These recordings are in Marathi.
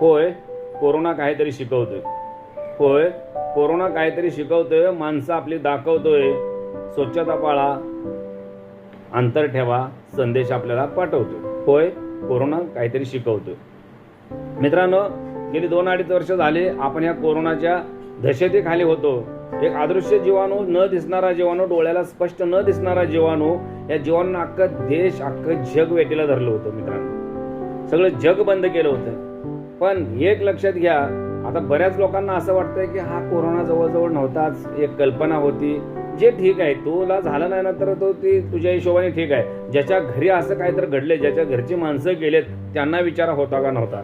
होय कोरोना काहीतरी शिकवतोय. होय कोरोना काहीतरी शिकवतोय माणसं आपली दाखवतोय. स्वच्छता पाळा अंतर ठेवा संदेश आपल्याला पाठवतोय. होय कोरोना काहीतरी शिकवतोय. मित्रांनो गेली दोन अडीच वर्ष झाले आपण या कोरोनाच्या दहशतीखाली होतो. एक अदृश्य जीवाणू न दिसणारा जीवाणू डोळ्याला स्पष्ट न दिसणारा जीवाणू या जीवाणून अख्खं देश अख्खं जग वेटीला धरलं होतं मित्रांनो. सगळं जग बंद केलं होतं. पण एक लक्षात घ्या आता बऱ्याच लोकांना असं वाटतंय की हा कोरोना जवळजवळ नव्हताच एक कल्पना होती. जे ठीक आहे तुला झालं नाही ना तर तो ती तुझ्या हिशोबाने ठीक आहे. ज्याच्या घरी असं काहीतरी घडले ज्याच्या घरची माणसं गेलेत त्यांना विचारा होता का नव्हता?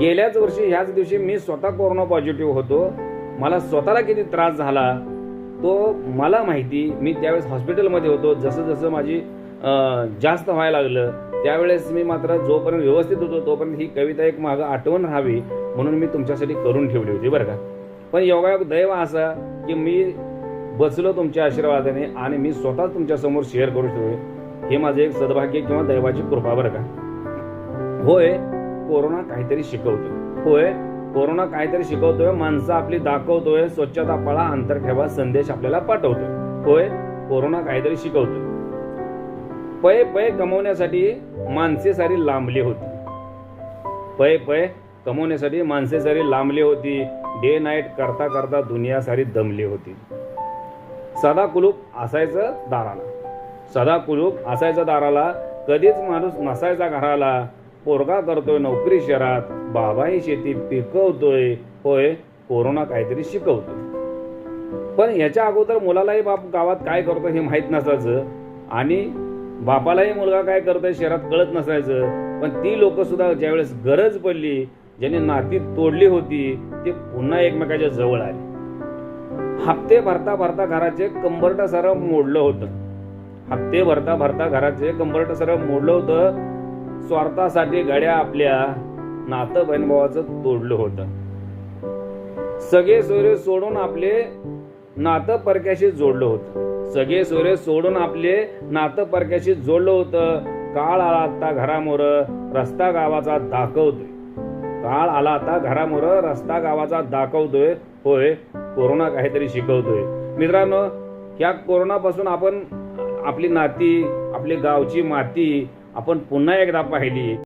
गेल्याच वर्षी ह्याच दिवशी मी स्वतः कोरोना पॉझिटिव्ह होतो. मला स्वतःला किती त्रास झाला तो मला माहिती. मी त्यावेळेस हॉस्पिटलमध्ये होतो. जसं जसं माझी जास्त व्हायला लागलं. त्यावेळेस मी मात्र जोपर्यंत व्यवस्थित होतो तोपर्यंत ही कविता एक मागं आठवण राहावी म्हणून मी तुमच्यासाठी करून ठेवली होती बरं का? पण योगायोग दैव असा की मी बसलो तुमच्या आशीर्वादाने आणि मी स्वतः तुमच्यासमोर शेअर करू शकतो हे माझं एक सद्भाग्य किंवा दैवाची कृपा बरं का? होय कोरोना काहीतरी शिकवतोय. होय कोरोना काहीतरी शिकवतोय माणसं आपली दाखवतोय स्वच्छता पाळा अंतर ठेवा संदेश आपल्याला पाठवतोय. होय कोरोना काहीतरी शिकवतोय. पै पै कमवण्यासाठी माणसे सारी लांबली होती. पै पै कमवण्यासाठी माणसे सारी लांबली होती. डे नाईट करता करता दुनिया सारी दमली होती. सदा कुलूप असायचं दाराला. सदा कुलूप असायचं दाराला. कधीच माणूस नसायचा घराला. पोरगा करतोय नोकरी शहरात. बाबाही शेती पिकवतोय. होय कोरोना काहीतरी शिकवतोय. पण ह्याच्या अगोदर मुलालाही बाप गावात काय करतो हे माहीत नसायचं. आणि बापालाही मुलगा काय करतोय शहरात कळत नसायचं. पण ती लोक सुद्धा ज्यावेळेस गरज पडली ज्यांनी नाती तोडली होती ते पुन्हा एकमेकाच्या जवळ आले. हप्ते भरता भरता घराचे कंबरट सारं मोडलं होतं. हप्ते भरता भरता घराचे कंबरट सारं मोडलं होतं. स्वार्थासाठी गाड्या आपल्या नातं बहीणभावाचं तोडलं होतं. सगळे सोयरे सोडून आपले नातं परक्याशी जोडलं होतं. सगळे सोरे सोडून आपले नातं परक्याशी जोडलं होतं. काळ आला आता घरामोर रस्ता गावाचा दाखवतोय. काळ आला आता घरामोर रस्ता गावाचा दाखवतोय. होय कोरोना काहीतरी शिकवतोय. मित्रांनो या कोरोनापासून आपण आपली नाती आपली गावची माती आपण पुन्हा एकदा पाहिली.